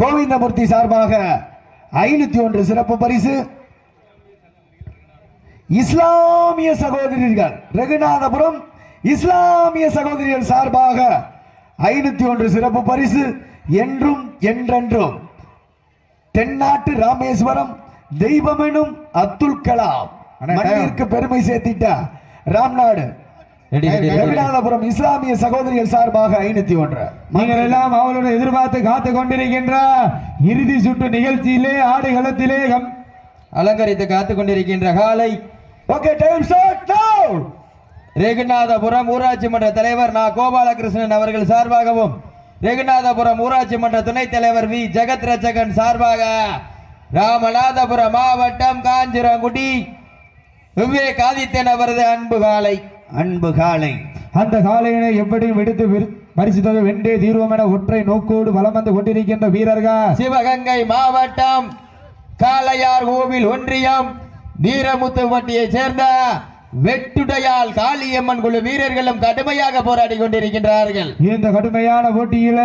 கோவிந்தமூர்த்தி சார்பாக ஐநூத்தி ஒன்று சிறப்பு பரிசு. இஸ்லாமிய சகோதரிகள் ரகுநாதபுரம் இஸ்லாமிய சகோதரிகள் சார்பாக ஐநூத்தி ஒன்று சிறப்பு பரிசு. என்றும் என்றென்றும். தென்னாட்டு ராமேஸ்வரம் தெய்வமெனும் அப்துல் கலாம். பெருமை சேர்த்திட்ட ராம்நாடு. ரகுநாதபுரம் இஸ்லாமிய சகோதரிகள் சார்பாக ஐநூத்தி ஒன்று. நீங்கள் எல்லாம் அவளுடன் எதிர்பார்த்து காத்து கொண்டிருக்கின்ற இறுதி சுற்று நிகழ்ச்சியிலே ஆடுகளத்திலே அலங்கரித்து காத்துக் கொண்டிருக்கின்ற காலை. ஓகே டைம் ஸ்டார்ட் நவ ரெகுநாதபுரம் ஊராட்சி மன்ற தலைவர் நா. கோபாலகிருஷ்ணன் அவர்கள் சார்பாகவும் ரெகுநாதபுரம் ஊராட்சி மன்ற துணைத் தலைவர் வி. ஜெகத் ரச்சகன் சார்பாக ராமநாதபுரம் மாவட்டம் காஞ்சிரங்குடி. விவேக் ஆதித்யன் அவரது அன்பு காலை. அன்பு காலை. அந்த காலையினை எப்படியும் எடுத்து விரு- பரிசு தொகை வென்றே தீர்வோம் என ஒற்றை நோக்கோடு வலம் வந்து கொண்டிருக்கின்ற வீரர்கள். சிவகங்கை மாவட்டம் காளையார் கோவில் ஒன்றியம் வீரமுத்துப்பட்டியைச் சேர்ந்த வெட்டுடையால் காளியம்மன் குழு வீரர்களும் கடுமையாக போராடி கொண்டிருக்கின்றார்கள். இந்த கடுமையான போட்டியில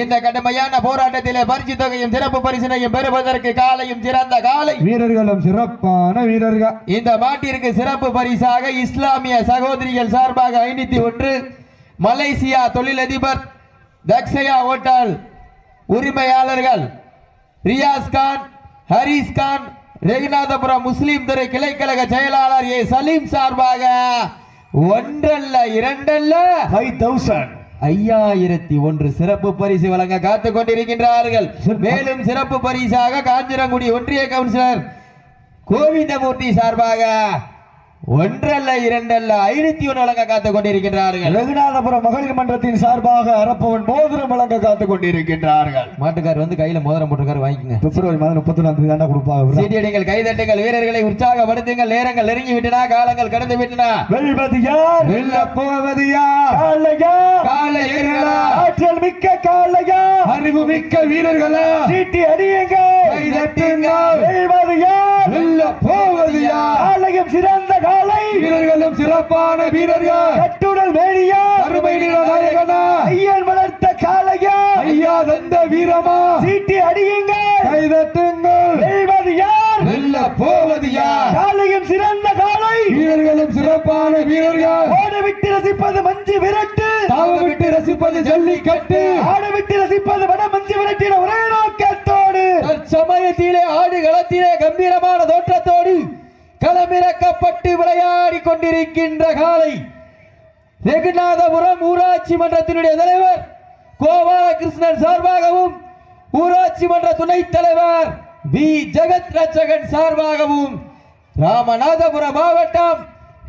இந்த கடுமையான போராட்டத்திலே பரிசு தொகையும் சிறப்பு பரிசினையும் பெறுவதற்கு காலையும் சிறந்த காலை. வீரர்களும் சிறப்பான வீரர்கள். இந்த மாட்டிற்கு சிறப்பு பரிசாக இஸ்லாமிய சகோதரிகள் சார்பாக ஐநூத்தி ஒன்று மலேசியா தொழிலதிபர் தக்ஷயா ஹோட்டல் உரிமையாளர்கள் ரியாஸ் கான் ஹரிஸ் கான் ரெகுநாதபுரம் முஸ்லிம் துறை கிளைக்கழக செயலாளர் ஏ. சலீம் சார்பாக ஒன்றல்ல இரண்டல்ல ஃபைவ் தௌசண்ட் ஐயாயிரத்தி ஒன்று சிறப்பு பரிசு வழங்க காத்துக் கொண்டிருக்கின்றார்கள். மேலும் சிறப்பு பரிசாக காஞ்சிரங்குடி ஒன்றிய கவுன்சிலர் கோவிந்தமூர்த்தி சார்பாக ஒன்றல்ல இரண்டல்ல ஐநூத்தி ஒன்று வழங்க காத்துக் கொண்டிருக்கின்றார்கள். ரகுநாதபுரம் மகளிர் மன்றத்தின் சார்பாக அரப்பவன் மோதிரம் வழங்க காத்துக் கொண்டிருக்கின்றார்கள். மாட்டுக்கார் வந்து கையில மோதிரம் போட்டுக்காரு வாங்கிக்கங்க. பிப்ரவரி மாதம் முப்பத்தி நான்கு தாண்டா கொடுப்பாங்க சீட்டியடிங்கள் கைதட்டுங்கள் வீரர்களை உற்சாகப்படுத்துங்கள் நேரங்கள் நெருங்கி விட்டன காலங்கள் கடந்து விட்டன. வெல்வது யார்? வெல்ல போவது யார்? ஆற்றல் மிக்க காளையா? அறிவு மிக்க வீரர்களா? சீட்டி அடியுங்க. கைதட்டுங்கள். வெல்வது யார்? வெல்ல போவது யார்? காளையம் சிறந்த காளை வீரர்களும் சிறப்பான வீரர்கள். கட்டுடல் மேடியா அருமை நாயகனா. ஐயன் வளர்த்த காளையா. ஐயா தந்த வீரமா. சீட்டி அடியுங்க கைதட்டுங்கள் வெல்வது யார்? வெல்ல போவது யார்? காளையம் சிறந்த காளை. வீரர்களும் சிறப்பான வீரர்கள். ஓட விட்டு ரசிப்பது மஞ்சு விரட்டு. தாவ விட்டு ரசிப்பது ஜல்லிக்கட்டு ஆட விட்டு ரசிப்பது வட மஞ்சு விரட்டின ஒரே நோக்கத்தோடு சமயத்திலே ஆடு களத்திலே கம்பீரமான தோற்றத்தோடு களமிறக்கப்பட்டு விளையாடி கொண்டிருக்கின்ற காலை ரெகுநாதபுரம் ஊராட்சி மன்றத்தினுடைய தலைவர் கோபாலகிருஷ்ணன் சார்பாகவும் ஊராட்சி மன்ற துணைத் தலைவர் வி. ஜெகத் ரட்சகன் சார்பாகவும் ராமநாதபுரம் மாவட்டம்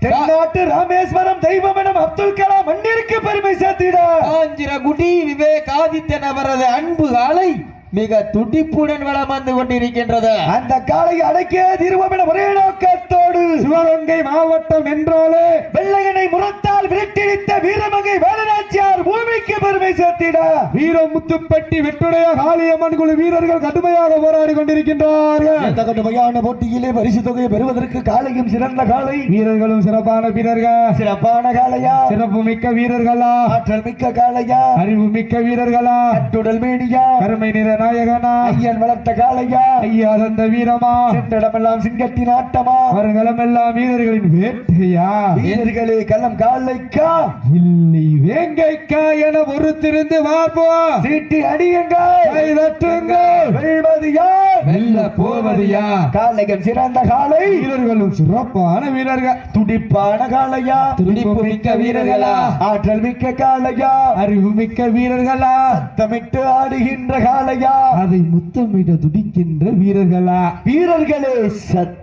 தென்னாட்டு ராமேஸ்வரம் தெய்வம் எனும் அப்துல் கலாம் மண்ணிற்கு பெருமை சேர்த்திட காஞ்சிரகுடி விவேக் ஆதித்யன் அவரது அன்பு காலை மிக துடிப்புடன் வளம் வந்து கொண்டிருக்கின்றது. அந்த காலை அடக்கிய தீர்வம் என ஒரே நோக்கத்தோடு சிவகங்கை மாவட்டம் என்றாலே வெள்ளையனை முரத்தால் விரட்டிடித்த வீரமங்கை வேலநாச்சியார் பூமிக்கு பெருமை சேர்த்திட. வீரமுத்துப்பட்டி வெட்டுடைய காளியம்மன் குழு வீரர்கள் கடுமையாக போராடி கொண்டிருக்கின்றார்கள். இந்த கடுமையான போட்டியிலே பரிசு தொகையை பெறுவதற்கு காலையும் சிறந்த காலை வீரர்களும் சிறப்பான வீரர்கள். சிறப்பான காளையா? சிறப்பு மிக்க வீரர்களா? ஆற்றல் மிக்க காளையா? அறிவு மிக்க வீரர்களா? கட்டுடல் மேடியா கருமை நிற நாயகனா? ஐயன் வளர்த்த காளையா? ஐயா தந்த வீரமா? சென்றடமெல்லாம் சிங்கத்தின் ஆட்டமா? வருங்களம் எல்லாம் வீரர்களின் வேட்டையா வீரர்களே களம் காலைக்கா? இல்லை வேங்கைக்கா என பொறுத்திருந்து பார்ப்போம் சீட்டி அடியுங்க கைதட்டுங்கள் வெல்வது யார் வெல்ல போவது யார் சிறந்த காளை வீரர்களும் சிறப்பான வீரர்கள். துடிப்பான காளையா துடிப்பு மிக்க வீரர்களா? ஆற்றல் மிக்க காளையா அறிவு மிக்க வீரர்களா? சத்தமிட்டு ஆடுகின்ற காளையா அதை முத்தமிட துடிக்கின்ற வீரர்களா? வீரர்களே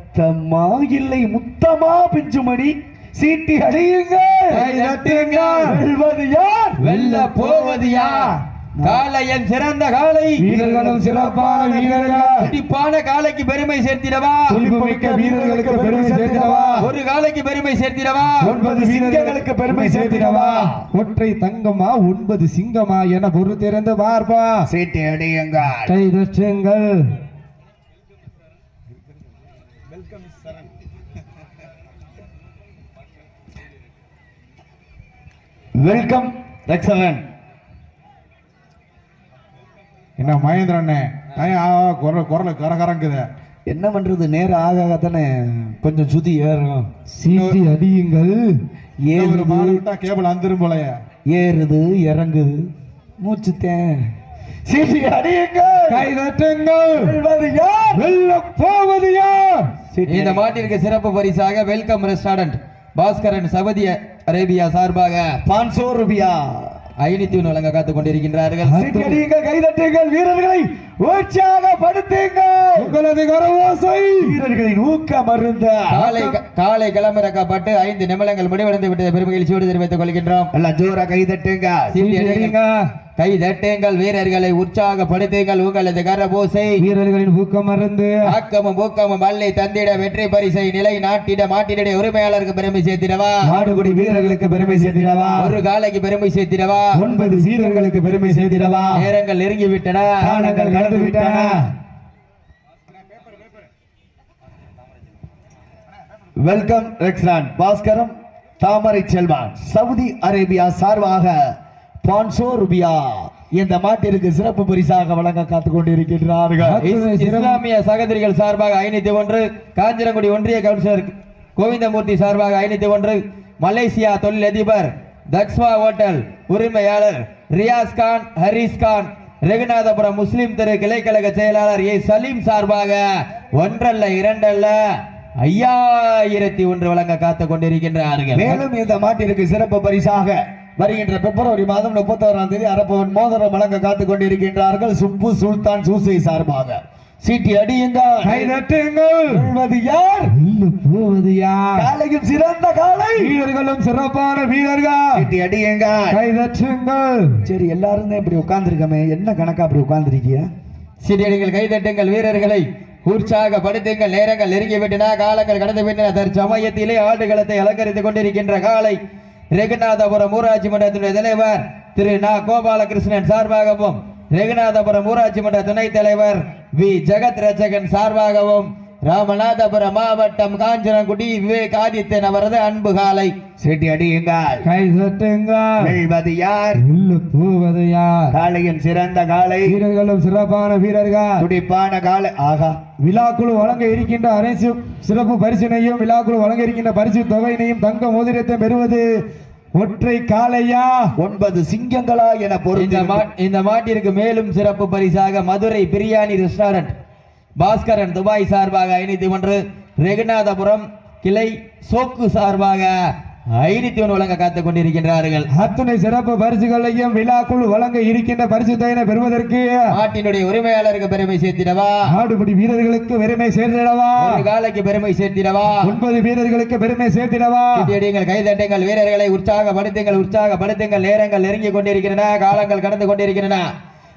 சத்தமா இல்லை முத்தமா பிஞ்சுமணி சீட்டி அடியுங்க. கைதட்டுங்கள். வெல்வது யார்? வெல்ல போவது யார்? காளையன் சிறந்த காலை வீரர்களும் சிறப்பான வீரர்கள். துடிப்பான காலைக்கு பெருமை சேர்த்திடவா? துடிப்பு மிக்க வீரர்களுக்கு பெருமை சேர்த்திடவா? ஒரு காலைக்கு பெருமை சேர்த்திடவா? ஒன்பது வீரர்களுக்கு பெருமை சேர்த்திடவா? ஒற்றை தங்கமா ஒன்பது சிங்கமா என பொறுத்திருந்து பார்ப்பா சீட்டி அடியுங்க கைதட்டுங்கள் வெல்கம் ரக்ஷகன் என்ன மகேந்திரண்ணே டயம் ஆ குரல் குரல் கரகரங்குது. என்ன பண்றது? நேரம் ஆக ஆக தானே கொஞ்சம் சுத்தி ஏறும் சீட்டி அடியுங்கள். ஒரு மாடு விட்டா கேபிள் அந்திரும் போலயே. ஏறுது இறங்குது. மூச்சுத்தேன் சீட்டி அடியுங்க கை தட்டுங்கள். வெல்வது யார்? வெல்ல போவது யார்? இந்த மாட்டிற்கு சிறப்பு பரிசாக welcome restaurant Baskaran Saudi Arabia சார்பாக பான்சோ ரூபியா ஐநூத்தி வழங்க காத்துக் கொண்டிருக்கின்றார்கள். கைதட்டுங்கள் வீரர்களை உற்சாகப்படுத்துங்கள். உங்களது கரவோசை. வீரர்களின் ஊக்க மருந்த காலை காலை கிளம்பிறக்கப்பட்டு ஐந்து நிமிடங்கள் முடிவடைந்து விட்டது பெருமகிழ்ச்சியோடு தெரிவித்துக் கொள்கின்றோம். ஜோரா கைதட்டுங்க கை தட்டுங்கள் வீரர்களை உற்சாகப்படுத்துங்கள் உங்களது கரபோசை. வீரர்களின் ஊக்கம் மறந்து ஆக்கமும் ஊக்கமும் வல்லை தந்திட வெற்றி பரிசை நிலை நாட்டிட மாட்டினுடைய உரிமையாளருக்கு பெருமை சேர்த்திடவா? மாடுபிடி வீரர்களுக்கு பெருமை சேர்த்திடவா? ஒரு காலைக்கு பெருமை சேர்த்திடவா? ஒன்பது வீரர்களுக்கு பெருமை சேர்த்திடவா? நேரங்கள் நெருங்கி விட்டன காலங்கள் கடந்து விட்டன வெல்கம் ரெக்ஸ்லாண்ட் பாஸ்கரம் தாமரை செல்வான். சவுதி அரேபியா சார்பாக பான்சோ ருபியா. இந்த மாட்டிற்கு சிறப்பு பரிசாக வழங்க காத்துக் கொண்டிருக்கின்றார்கள். இஸ்- இஸ்லாமிய சகோதரிகள் சார்பாக ஐநூத்தி ஒன்று காஞ்சிரங்குடி ஒன்றிய கவுன்சிலர் கோவிந்தமூர்த்தி சார்பாக ஐநூத்தி ஒன்று மலேசியா தொழிலதிபர் தக்ஸ்வா ஹோட்டல் உரிமையாளர் ரியாஸ் கான் ஹரிஸ் கான் ரெகுநாதபுரம் முஸ்லிம் தெரு கிளைக்கழக செயலாளர் ஏ சலீம் சார்பாக ஒன்றல்ல இரண்டல்ல ஐயாயிரத்தி ஒன்று வழங்க காத்துக் கொண்டிருக்கின்றார்கள். மேலும் இந்த மாட்டிற்கு சிறப்பு பரிசாக வருகின்ற பிப்ரவரி மாதம் முப்பத்தோராம் தேதி அரப்பவன் மோதிரம் வழங்க காத்துக் கொண்டிருக்கின்றார்கள். சுப்பு சுல்தான் சூசை சார்பாக. சீட்டி அடியுங்கள் கை தட்டுங்கள். வெல்வது யார்? போவது யார்? காலையும் சிறந்த காலை. வீரர்களும் சிறப்பான வீரர்கள். சீட்டி அடியுங்கள் கை தட்டுங்கள். சரி எல்லாரும் தான் இப்படி உட்கார்ந்துருக்கமே. என்ன கணக்கா அப்படி உட்கார்ந்துருக்கிய சிறியடிகள் கைதட்டுங்கள் வீரர்களை. உற்சாகப்படுத்துங்கள் நேரங்கள் நெருங்கி விட்டன. காலங்கள் கடந்து விட்டன. தற்சமயத்திலே ஆடுகளத்தை அலங்கரித்துக் கொண்டிருக்கின்ற காலை. ரெகுநாதபுரம் ஊராட்சி மன்றத்தினுடைய தலைவர் திரு நா. கோபாலகிருஷ்ணன் சார்பாகவும் ரெகுநாதபுரம் ஊராட்சி மன்ற துணைத் தலைவர் வி. ஜெகத் ரச்சகன் சார்பாகவும் ராமநாதபுரம் மாவட்டம் காஞ்சனகுடி விவேக் ஆதித்தன் அவரது அன்பு காலை. சீட்டி அடியுங்கள். கை தட்டுங்கள் வெல்வது யார்? வெல்ல போவது யார்? காலையும் சிறந்த காலை வீரர்களும் சிறப்பான வீரர்கள். துடிப்பான காலை ஆகா விழாக்குழு வழங்க இருக்கின்ற அனைத்து சிறப்பு பரிசினையும் விழாக்குழு வழங்க இருக்கின்ற பரிசு தொகையினையும் தங்க மோதிரத்தை பெறுவது ஒற்றை காளையா? ஒன்பது சிங்கங்களா என மா- இந்த மாட்டிற்கு மேலும் சிறப்பு பரிசாக மதுரை பிரியாணி ரெஸ்டாரண்ட். பாஸ்கரன் துபாய் சார்பாக ஐநூத்தி ஒன்று ரெகுநாதபுரம் கிளை சோக்கு சார்பாக ஐநூத்தி ஒன்று வழங்க காத்துக் கொண்டிருக்கின்றார்கள். அத்துணை சிறப்பு பரிசுகளையும் விழாக்குழு வழங்க இருக்கின்ற பரிசு தொகையினை பெறுவதற்கு மாட்டினுடைய உரிமையாளருக்கு பெருமை சேர்த்திடவா? ஆடுபடி வீரர்களுக்கு பெருமை சேர்த்திடவா? காலைக்கு பெருமை சேர்த்திடவா? ஒன்பது வீரர்களுக்கு பெருமை சேர்த்திடவா? அடியுங்கள் கைதட்டுங்கள் வீரர்களை உற்சாகப்படுத்துங்கள் உற்சாகப்படுத்துங்கள் நேரங்கள் நெருங்கி கொண்டிருக்கின்றன காலங்கள் கடந்து கொண்டிருக்கின்றன.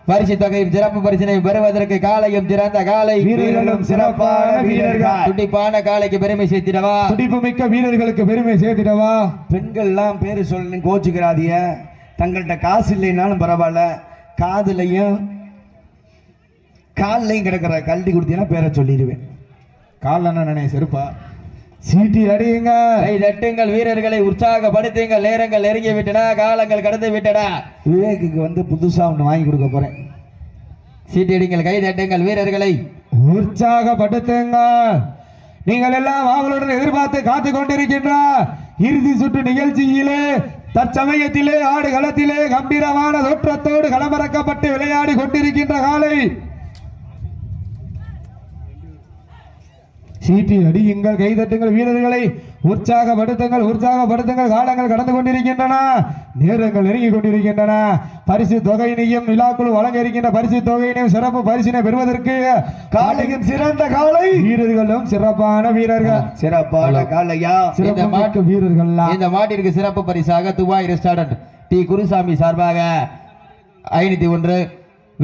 பரிசு தொகையும் சிறப்பு பரிசினை பெறுவதற்கு காலையும் சிறந்த காலை வீரர்களும் சிறப்பான வீரர்கள். துடிப்பான காலைக்கு பெருமை சேர்த்திடவா? துடிப்பு மிக்க வீரர்களுக்கு பெருமை சேர்த்திடவா? பெண்கள்லாம் பேரு சொல்லணும் கோச்சுக்கிறாதிய தங்கள்கிட்ட காசு இல்லைனாலும் பரவாயில்ல. காதுலையும் கால்லையும் கிடக்கிற கழட்டி கொடுத்தீங்கன்னா பேரை சொல்லிடுவேன். கால் என்ன நினை செருப்பா. சீட்டி அடியுங்க. கை தட்டுங்கள் வீரர்களை உற்சாகப்படுத்துங்கள். நேரங்கள் நெருங்கி விட்டன காலங்கள் கடந்து விட்டன. விவேக்குக்கு வந்து புதுசா ஒன்று வாங்கி கொடுக்க போறேன். சீட்டடிங்கள் கை தட்டுங்கள் வீரர்களை. உற்சாகப்படுத்துங்க. நீங்கள் எல்லாம் அவங்களுடன் எதிர்பார்த்து காத்து கொண்டிருக்கின்ற இறுதி சுற்று நிகழ்ச்சியிலே தற்சமயத்திலே ஆடு களத்திலே கம்பீரமான தோற்றத்தோடு களமிறக்கப்பட்டு விளையாடி கொண்டிருக்கின்ற காலை சீட்டி அடியுங்கள் கைதட்டுங்கள் வீரர்களை உற்சாகப்படுத்துங்கள் உற்சாகப்படுத்துங்கள். காலங்கள் கடந்து கொண்டிருக்கின்றன நேரங்கள் நெருங்கி கொண்டிருக்கின்றன. பரிசு தொகையினையும் விழாக்குழு வழங்க இருக்கின்ற பரிசு தொகையினையும் சிறப்பு பரிசினை பெறுவதற்கு காலையும் சிறந்த காலை வீரர்களும் சிறப்பான வீரர்கள். சிறப்பான காலையா? சிறப்பு மிக்க வீரர்கள் இந்த மாட்டிற்கு சிறப்பு பரிசாக துபாய் ரெஸ்டாரண்ட் டி. குருசாமி சார்பாக ஐநூத்தி ஒன்று.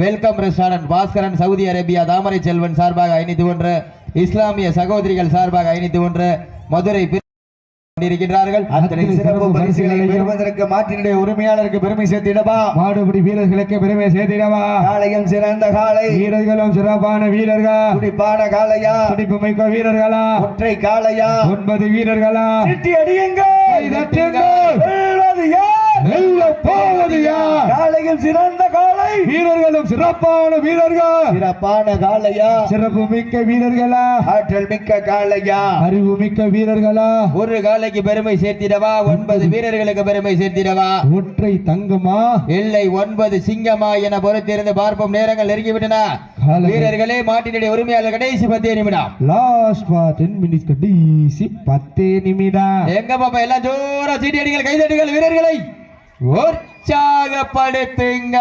Welcome restaurant Baskaran Saudi Arabia Thamarai Selvan சார்பாக ஐநூத்தி ஒன்று. இஸ்லாமிய சகோதரிகள் சார்பாக ஐநூத்தி ஒன்று மதுரை கொண்டிருக்கின்றார்கள். அத்தனை சிறப்பு பரிசுகளை பெறுவதற்கு மாட்டினுடைய உரிமையாளருக்கு பெருமை சேர்த்திடவா? மாடுபிடி வீரர்களுக்கு பெருமை சேர்த்திடவா? காலையும் சிறந்த காலை வீரர்களும் சிறப்பான வீரர்கள்? துடிப்பான காலையா துடிப்பு மிக்க வீரர்களா? ஒற்றை காலையா ஒன்பது வீரர்களா? சிட்டி? வெல்ல போவது யார் காலையும் சிறந்த காலை வீரர்களும் சிறப்பான வீரர்கள். சிறப்பான காளையா? சிறப்பு மிக்க வீரர்களா? ஆற்றல் மிக்க காளையா? அறிவு மிக்க வீரர்களா? ஒரு காலைக்கு பெருமை சேர்த்திடவா? ஒன்பது வீரர்களுக்கு பெருமை சேர்த்திடவா? ஒற்றை தங்கமா? இல்லை ஒன்பது சிங்கமா என பொறுத்திருந்து பார்ப்போம். நேரங்கள் நெருங்கிவிட்டன. வீரர்களே மாட்டினுடைய உரிமையாளர் கடைசி பத்தே நிமிடம். லாஸ்ட் டென் மினிட்ஸ் கடைசி பத்தே நிமிடம். எங்க பாப்பா? எல்லாம் ஜோரா சீட்டி அடிகள் கைதட்டுகள் வீரர்களை. உற்சாகப்படுத்துங்க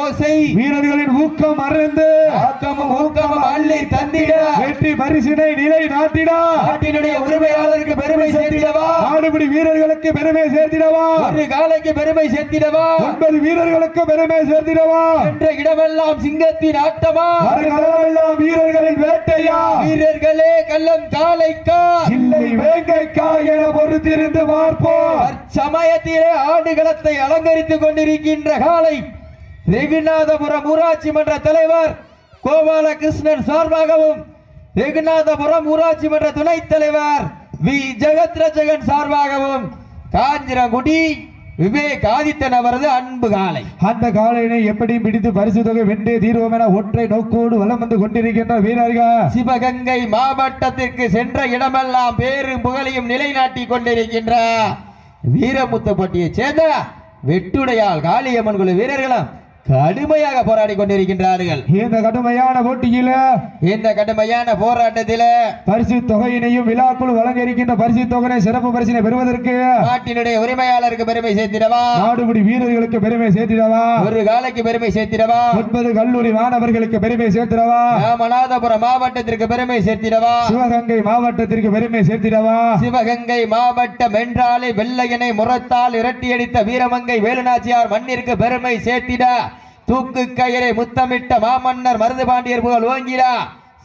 ஓசை வீரர்களின் ஊக்கம் அறந்து ஆக்கமும் ஊக்கமும் அள்ளி தந்திட. வெற்றி பரிசினை நிலை நாட்டிடா. நாட்டினுடைய உரிமையாளருக்கு பெருமை சேர்த்திடவா? ஆடுபடி வீரர்களுக்கு பெருமை சேர்த்திடவா? ஒரு காலைக்கு பெருமை சேர்த்திடவா? ஒன்பது வீரர்களுக்கு பெருமை சேர்த்திடவா? என்ற இடமெல்லாம் சிங்கத்தின் ஆட்டமா? வீரர்களின் வேட்டையா? வீரர்களே கள்ளம் காலைக்கா இல்லை என பொறுத்திருந்து பார்ப்போம். சமயத்திலே ஆடுகளத்தை அலங்கரித்துக் கொண்டிருக்கின்ற காலை ரெகுநாதபுரம் ஊராட்சி மன்ற தலைவர் கோபாலகிருஷ்ணன் சார்பாகவும் ரெகுநாதபுரம் ஊராட்சி மன்ற துணைத் தலைவர் வி. ஜெகத்ரஜகன் சார்பாகவும் காஞ்சிரகுடி விவேக் ஆதித்தன் அவரது அன்பு காலை. அந்த காலையினை எப்படி பிடித்து பரிசு தொகை வென்றே தீர்வோம் என ஒற்றை நோக்கோடு வலம் வந்து கொண்டிருக்கின்ற வீரர்கள் சிவகங்கை மாவட்டத்திற்கு சென்ற இடமெல்லாம் பேரும் புகழையும் நிலைநாட்டி கொண்டிருக்கின்ற வீரமுத்துப்பட்டியைச் சேர்ந்த வெட்டுடையால் காளியம்மன் குழு வீரர்களும். கடுமையாக போராடி கொண்டிருக்கின்றார்கள். இந்த கடுமையான போட்டியில இந்த கடுமையான போராட்டத்தில பரிசு தொகையினையும் விழாக்குழு வழங்க இருக்கின்ற பரிசு தொகையை சிறப்பு பரிசினை பெறுவதற்கு நாட்டினுடைய உரிமையாளருக்கு பெருமை சேர்த்திடவா? நாடுபடி வீரர்களுக்கு பெருமை சேர்த்திடவா? ஒரு காலைக்கு பெருமை சேர்த்திடவா? ஒன்பது கல்லூரி மாணவர்களுக்கு பெருமை சேர்த்திடவா? ராமநாதபுரம் மாவட்டத்திற்கு பெருமை சேர்த்திடவா? சிவகங்கை மாவட்டத்திற்கு பெருமை சேர்த்திடவா? சிவகங்கை மாவட்டம் வென்றாலே வெள்ளையனை முரத்தால் இரட்டியடித்த வீரமங்கை வேலுநாச்சியார் மண்ணிற்கு பெருமை சேர்த்திட தூக்கு கயிறை முத்தமிட்ட மாமன்னர் மருதுபாண்டியர் புகழ் ஓங்கிலா.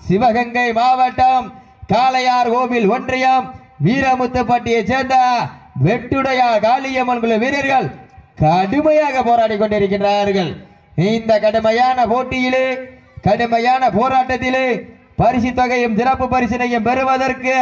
சிவகங்கை மாவட்டம் காளையார் கோவில் ஒன்றியம் வீரமுத்துப்பட்டியை சேர்ந்த வெட்டுடையார் காளியம்மன் குழு வீரர்கள் கடுமையாக போராடி கொண்டிருக்கிறார்கள் இந்த கடுமையான போட்டியிலே கடுமையான போராட்டத்திலே பரிசு தொகையும் சிறப்பு பரிசினையும் பெறுவதற்கு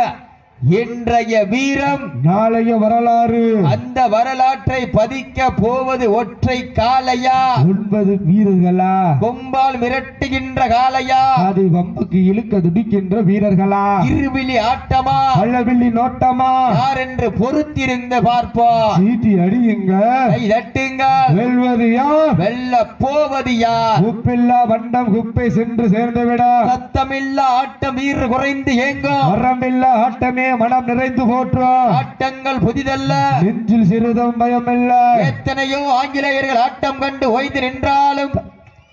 இன்றைய வீரம் நாளைய வரலாறு. அந்த வரலாற்றை பதிக்க போவது ஒற்றை காளையா? ஒன்பது வீரர்களா? கொம்பால் மிரட்டுகின்ற காளையா? அதை வம்புக்கு இழுக்க துடிக்கின்ற வீரர்களா? இருவிழி ஆட்டமா? பள்ளவில்லி நோட்டமா? யார் என்று பொறுத்திருந்து பார்ப்போம் சீட்டி அடியுங்க. கை தட்டுங்கள் வெல்வது யார்? வெல்ல போவது யார்? உப்பில்லா வண்டம் குப்பை சென்று சேர்ந்து விட சத்தமில்லா ஆட்டம் வீறு குறைந்து ஏங்கும். வரம்பில்லா ஆட்டமே மனம் நிறைந்து போற்றும் ஆட்டங்கள் புதிதல்ல. நெஞ்சில் சிறிதும் பயமில்ல. எத்தனையோ ஆங்கிலேயர்கள் ஆட்டம் கண்டு ஓய்ந்து நின்றாலும்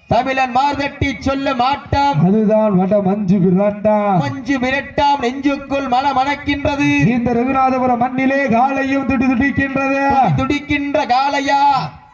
தமிழன் மார்தட்டி சொல்லும் ஆட்டம் அதுதான் வட மஞ்சு விரண்டா மஞ்சு மிரட்டாம் நெஞ்சுக்குள் மன மணக்கின்றது. இந்த ரகுநாதபுரம் மண்ணிலே காலையும் துடி துடிக்கின்றது. துடிக்கின்ற காளையா?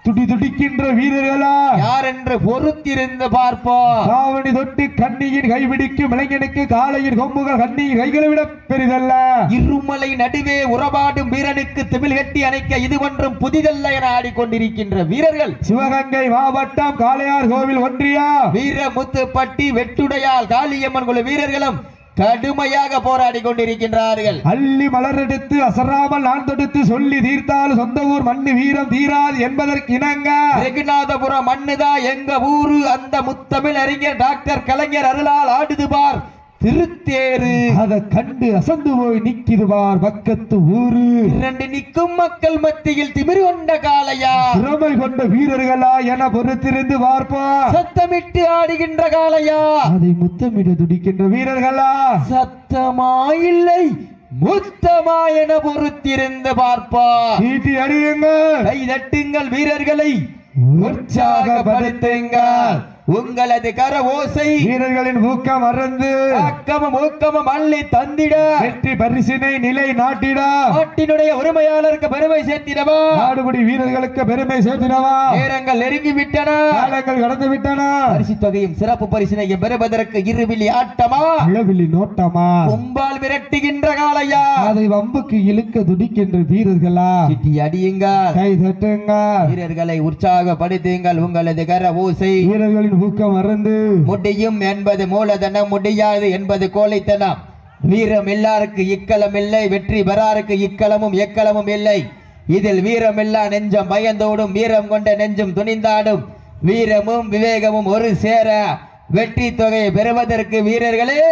துடி துடிக்கின்ற வீரர்களா? யார் என்று பொறுத்திருந்து பார்ப்போம். காவணி தொட்டு கண்ணியின் கைபிடிக்கும் இளைஞனுக்கு காலையின் கொம்புகள் கண்ணியின் கைகளை விட பெரிதல்ல. இருமலை நடுவே உறவாடும் வீரனுக்கு திமிழ் கட்டி அணைக்க இது ஒன்றும் புதிதல்ல என ஆடிக்கொண்டிருக்கின்ற வீரர்கள். சிவகங்கை மாவட்டம் காளையார் கோவில் ஒன்றியா? வீரமுத்துப்பட்டி வெட்டுடையால் காளியம்மன் குழு வீரர்களும் கடுமையாக போராடி கொண்டிருக்கின்றார்கள். அள்ளி மலரெடுத்து அசராமல் நான் தொடுத்து சொல்லி தீர்த்தால் சொந்த ஊர் மண்ணு வீரம் தீராது என்பதற்கு இணங்க. ரெகுநாதபுரம் மண்ணுதா எங்க ஊரு? அந்த முத்தமிழ் அறிஞர் டாக்டர் கலைஞர் அருளால் ஆடுது பார். திருத்தேரு அதை கண்டு அசந்து போய் நிக்கிது பார் பக்கத்து ஊரு. இரண்டு நிற்கும் மக்கள் மத்தியில் திமிர் கொண்ட காளையா? திறமை கொண்ட வீரர்களா என பொறுத்திருந்து பார்ப்போம். சத்தமிட்டு ஆடுகின்ற காளையா? அதை முத்தமிட துடிக்கின்ற வீரர்களா? சத்தமா இல்லை முத்தமா என பொறுத்திருந்து பார்ப்பா சீட்டி அடியுங்கள். கை தட்டுங்கள் வீரர்களை. உற்சாகப்படுத்துங்கள். உங்களது கர ஓசை வீரர்களின் ஊக்கம் அறந்து ஆக்கமும் ஊக்கமும் அள்ளி தந்திட. வெற்றி பரிசினை நிலை நாட்டிட. நாட்டினுடைய உரிமையாளருக்கு பெருமை சேர்த்திடவா. நாடுபடி வீரர்களுக்கு பெருமை சேர்த்திடவா. நேரங்கள் நெருங்கி விட்டன காலங்கள் கடந்து விட்டன பரிசு தொகையும் சிறப்பு பரிசினையும் பெறுவதற்கு இருவிழி ஆட்டமா? அளவில்லி நோட்டமா? கும்பால் விரட்டுகின்ற காளையா? அதை வம்புக்கு இழுக்க துடிக்கின்ற வீரர்களா? சிட்டி அடியுங்கள். கை தட்டுங்க வீரர்களை உற்சாகப்படுத்துங்கள் உங்களது கர ஓசை. வீரர்களின் ஊக்கம் அறந்து முடியும் என்பது மூலதனம் முடியாது என்பது கோழைத்தனம். வீரம் எல்லாருக்கு இக்கலம் இல்லை வெற்றி பெறாருக்கு இக்களமும் எக்களமும் இல்லை. இதில் வீரமில்லா நெஞ்சம் பயந்தோடும் வீரம் கொண்ட நெஞ்சும் துணிந்தாடும். வீரமும் விவேகமும் ஒரு சேர. வெற்றி தொகையை பெறுவதற்கு வீரர்களே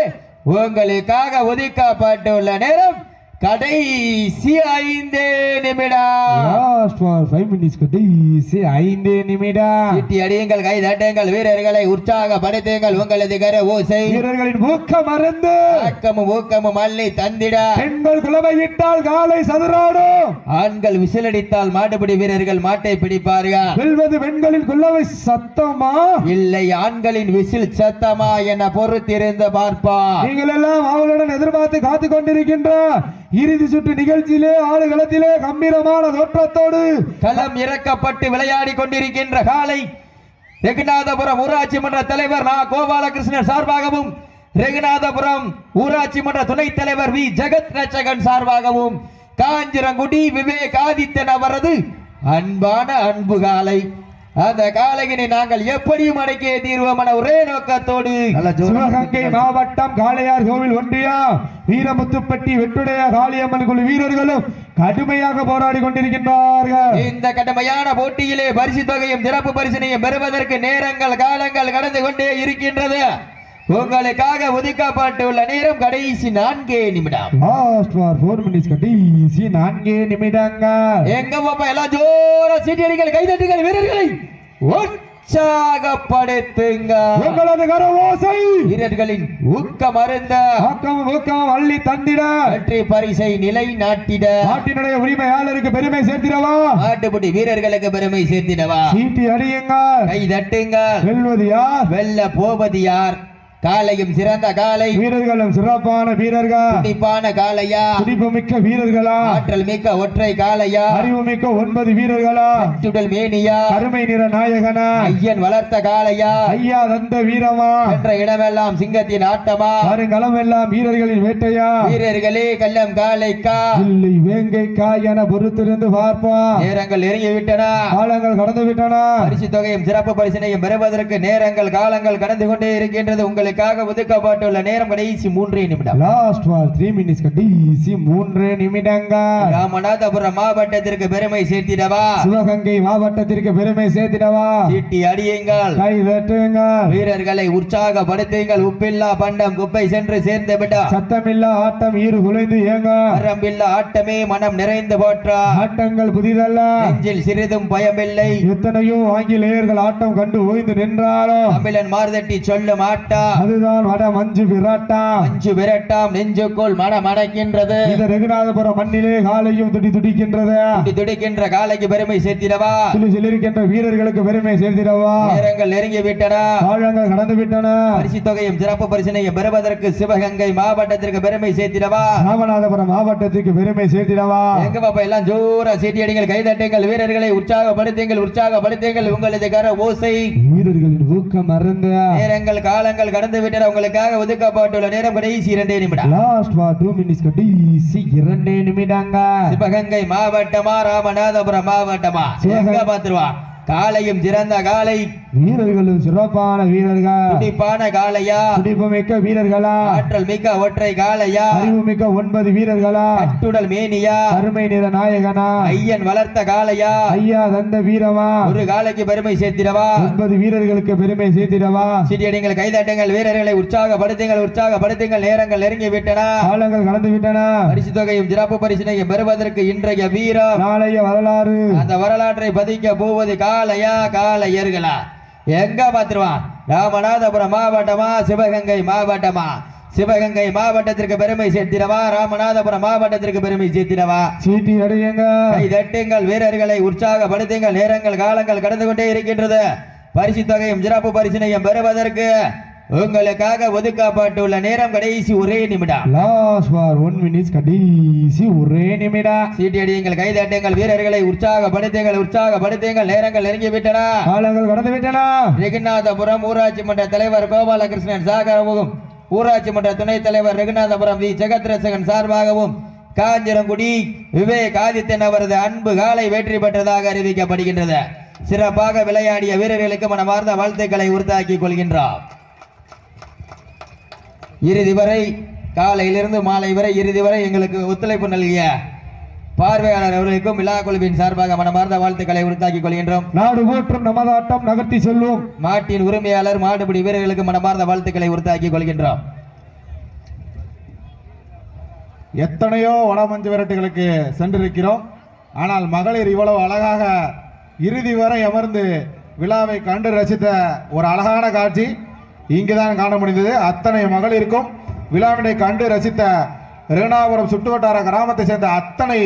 உங்களுக்காக ஒதுக்கப்பட்டுள்ள நேரம் கடைசி ஐந்து நிமிடம் லாஸ்ட் ஃபார் ஃபைவ் மினிட்ஸ் கடைசி ஐந்து நிமிடம் சீட்டி அடியுங்கள் கை தட்டுங்கள் வீரர்களை உற்சாகப்படுத்துங்கள் உங்களது கர ஓசை. வீரர்களின் ஊக்கம் மறந்து. ஆக்கமும் ஊக்கமும் அள்ளி தந்திட. பெண்கள் குலவையிட்டால் காலை சதுராடும். ஆண்கள் விசிலடித்தால் மாடுபிடி வீரர்கள் மாட்டை பிடிப்பார்கள். வெல்வது பெண்களின் குல்லவை சத்தமா? இல்லை ஆண்களின் விசில் சத்தமா என பொறுத்திருந்து பார்ப்பார். நீங்கள் எல்லாம் அவளுடன் எதிர்பார்த்து காத்து கொண்டிருக்கின்ற இறுதி சுற்று நிகழ்ச்சியிலே ஆடுகளத்திலே கம்பீரமான தோற்றத்தோடு களம் இறக்கப்பட்டு விளையாடி கொண்டிருக்கின்ற காலை ரெகுநாதபுரம் ஊராட்சி மன்ற தலைவர் நா. கோபாலகிருஷ்ணன் சார்பாகவும் ரெகுநாதபுரம் ஊராட்சி மன்ற துணைத் தலைவர் வி. ஜெகத் ரச்சகன் சார்பாகவும் காஞ்சிரங்குடி விவேக் ஆதித்தன் அவரது அன்பான அன்பு காலை அந்த காலையினை நாங்கள் எப்படியும் அடக்கிய தீர்வோம் என ஒரே நோக்கத்தோடு. சிவகங்கை மாவட்டம் காளையார் கோவில் ஒன்றியம் வீரமுத்துப்பட்டி வெட்டுடைய காளியம்மன் குழு வீரர்களும் கடுமையாக போராடி கொண்டிருக்கின்றார்கள். இந்த கடுமையான போட்டியிலே பரிசு தொகையும் சிறப்பு பரிசினையும் பெறுவதற்கு நேரங்கள் காலங்கள் கடந்து கொண்டே இருக்கின்றது. உங்களுக்காக ஒதுக்கப்பட்டுள்ள நேரம் கடைசி நான்கே நிமிடம். லாஸ்ட் ஃபார் ஃபோர் மினிட்ஸ் கடைசி நான்கே நிமிடங்கள். எங்க பாப்பா எல்லாம் ஜோர சீட்டியடிகள் கைதட்டுங்கள் வீரர்களை உற்சாகப்படுத்துங்க. உங்களது கரவோசை வீரர்களின் ஊக்கம் அருந்த. ஆக்கம் ஊக்கம் அள்ளி தந்திட. வெற்றி பரிசை நிலை நாட்டிட. நாட்டினுடைய உரிமையாளருக்கு பெருமை சேர்த்திடவா? நாட்டுப்படி வீரர்களுக்கு பெருமை சேர்த்திடவா? சீட்டி அடியுங்கள் கை தட்டுங்கள் வெல்வது யார்? வெல்ல போவது யார்? காலையும் சிறந்த காலை. வீரர்களும் சிறப்பான வீரர்கள். துடிப்பான காளையா துடிப்பு மிக்க வீரர்களா? ஆற்றல் மிக்க ஒற்றை காளையா அறிவு மிக்க ஒன்பது வீரர்களா? சுடல் மேனியா? கருமை நிற நாயகனா? ஐயன் வளர்த்த காளையா ஐயா தந்த வீரமா? என்ற இடமெல்லாம் சிங்கத்தின் ஆட்டமா? வருங்களம் எல்லாம் வீரர்களின் வேட்டையா? வீரர்களே கள்ளம் காளைக்கா? இல்லை வேங்கை காய் என பொறுத்திருந்து பார்ப்பா. நேரங்கள் நெருங்கி விட்டன காலங்கள் கடந்து விட்டன பரிசு தொகையும் சிறப்பு பரிசினையும் பெறுவதற்கு நேரங்கள் காலங்கள் கடந்து கொண்டே இருக்கின்றது உங்களுக்காக ஒதுக்கப்பட்டுள்ள நேரம் கடைசி மூன்றே நிமிடம். லாஸ்ட் ஃபார் த்ரீ மினிட்ஸ் கடைசி மூன்று நிமிடங்கள். ராமநாதபுரம் மாவட்டத்திற்கு பெருமை சேர்த்திடவா? சிவகங்கை மாவட்டத்திற்கு பெருமை சேர்த்திடவா? சீட்டி அடியுங்கள். கை தட்டுங்கள் வீரர்களை உற்சாகப்படுத்துங்கள். உப்பில்லா பண்டம் குப்பை சென்று சேர்ந்து விட்டா சத்தமில்லா ஆட்டம் ஈறு குலைந்து ஏங்க வரம்பில்லா ஆட்டமே மனம் நிறைந்து போற்றா. ஆட்டங்கள் புதிதல்ல. நெஞ்சில் சிறிதும் பயமில்லை. எத்தனையோ ஆங்கிலேயர்கள் ஆட்டம் கண்டு ஓய்ந்து நின்றாலும் தமிழன் மார்தட்டி சொல்லும் ஆட்டா அதுதான் வட மஞ்சு விராட்டா. அஞ்சு விரட்டாம் நெஞ்சுக்குள் மனம் அடைக்கின்றது இந்த ரகுநாதபுரம் மண்ணிலே காலையும் துடி துடிக்கின்றது. துடி துடிக்கின்ற காலைக்கு பெருமை சேர்த்திடவா? சிலு சிலிருக்கின்ற வீரர்களுக்கு பெருமை சேர்த்திடவா? நேரங்கள் நெருங்கி விட்டன. காலங்கள் கடந்து விட்டன. பரிசு தொகையும் சிறப்பு பரிசினையும் பெறுவதற்கு சிவகங்கை மாவட்டத்திற்கு பெருமை சேர்த்திடவா? ராமநாதபுரம் மாவட்டத்திற்கு பெருமை சேர்த்திடவா? எங்க பாப்பா எல்லாம் ஜோரா சீட்டி அடிங்கள் கைதட்டுங்கள் வீரர்களை உற்சாகப்படுத்துங்கள் உற்சாகப்படுத்துங்கள் உங்களது கர ஓசை. வீரர்களின் ஊக்கம் மறந்த நேரங்கள் காலங்கள் கடந்து விட்டன உங்களுக்காக ஒதுக்கப்பட்டுள்ள நேரம் கடைசி இரண்டே நிமிடம். லாஸ்ட் ஃபார் டூ மினிட்ஸ் கடைசி இரண்டே நிமிடங்கள் சிவகங்கை மாவட்டமா ராமநாதபுரம் மாவட்டமா? சிவகங்கை. எங்க பாத்துருவா காலையும் சிறந்த காலை வீரர்களும் சிறப்பான வீரர்கள். துடிப்பான காளையா. துடிப்பு மிக்க வீரர்களா. ஆற்றல் மிக்க ஒற்றை காளையா. அறிவு மிக்க ஒன்பது வீரர்களா. கட்டுடல் மேனியா. அருமை நிற நாயகனா. ஐயன் வளர்த்த காளையா. ஐயா தந்த வீரமா. ஒரு காலைக்கு பெருமை சேர்த்திடவா. ஒன்பது வீரர்களுக்கு பெருமை சேர்த்திடவா. சிடியடிங்கள் கைதட்டுங்கள் வீரர்களை உற்சாகப்படுத்துங்கள் உற்சாகப்படுத்துங்கள் நேரங்கள் நெருங்கி விட்டன. காலங்கள் கடந்து விட்டன. பரிசு தொகையும் சிறப்பு பரிசினையும் பெறுவதற்கு இன்றைய வீரம். நாளைய வரலாறு. அந்த வரலாற்றை பதிக்க போவது காளையா காளையர்களா. எங்க பாத்துருவான் ராமநாதபுரம் மாவட்டமா? சிவகங்கை மாவட்டமா? சிவகங்கை மாவட்டத்திற்கு பெருமை சேர்த்திடவா? ராமநாதபுரம் மாவட்டத்திற்கு பெருமை சேர்த்திடவா? சீட்டி அடையுங்க. தட்டுங்கள் வீரர்களை உற்சாகப்படுத்துங்கள் நேரங்கள் காலங்கள் கடந்து கொண்டே இருக்கின்றது. பரிசு தொகையும் சிறப்பு பரிசினையும் பெறுவதற்கு உங்களுக்காக ஒதுக்கப்பட்டுள்ள நேரம் கடைசி ஒரே நிமிடம். லாஸ்ட் ஃபார் ஒன் மினிட்ஸ் கடைசி ஒரே நிமிடம். சீட்டியடியுங்கள் கைதட்டுங்கள் வீரர்களை உற்சாகப்படுத்துங்கள் உற்சாகப்படுத்துங்கள். நேரங்கள் நெருங்கி விட்டன காலங்கள் கடந்து விட்டன ரெகுநாதபுரம் ஊராட்சி மன்ற தலைவர் கோபாலகிருஷ்ணன் சாகரமும் ஊராட்சி மன்ற துணைத் தலைவர் ரெகுநாதபுரம் வி. ஜெகத்ரசகன் சார்பாகவும் காஞ்சிரங்குடி விவேக் ஆதித்தன் அவரது அன்பு காலை வெற்றி பெற்றதாக அறிவிக்கப்படுகின்றது. சிறப்பாக விளையாடிய வீரர்களுக்கு மனமார்ந்த வாழ்த்துக்களை உறுத்தாக்கிக் கொள்கின்றோம். இறுதி வரை காலையிலிருந்து மாலை வரை இறுதி வரை எங்களுக்கு ஒத்துழைப்பு நல்கிய பார்வையாளர் அவர்களுக்கும் விழா குழுவின் சார்பாக மனமார்ந்த வாழ்த்துக்களை உறுத்தாக்கிக் கொள்கின்றோம். நாடு போற்றும் நமதாட்டம் நகர்த்தி செல்வோம். மாட்டின் உரிமையாளர் மாடுபிடி வீரர்களுக்கு மனமார்ந்த வாழ்த்துக்களை உறுத்தாக்கிக் கொள்கின்றோம். எத்தனையோ வடமஞ்சு விரட்டுகளுக்கு சென்றிருக்கிறோம். ஆனால் மகளிர் இவ்வளவு அழகாக இறுதி வரை அமர்ந்து விழாவை கண்டு ரசித்த ஒரு அழகான காட்சி. இங்குதான் காண முடிந்தது அத்தனை மகளிருக்கும் விழாவினை கண்டு ரசித்த ரேணாபுரம் சுற்றுவட்டார கிராமத்தை சேர்ந்த அத்தனை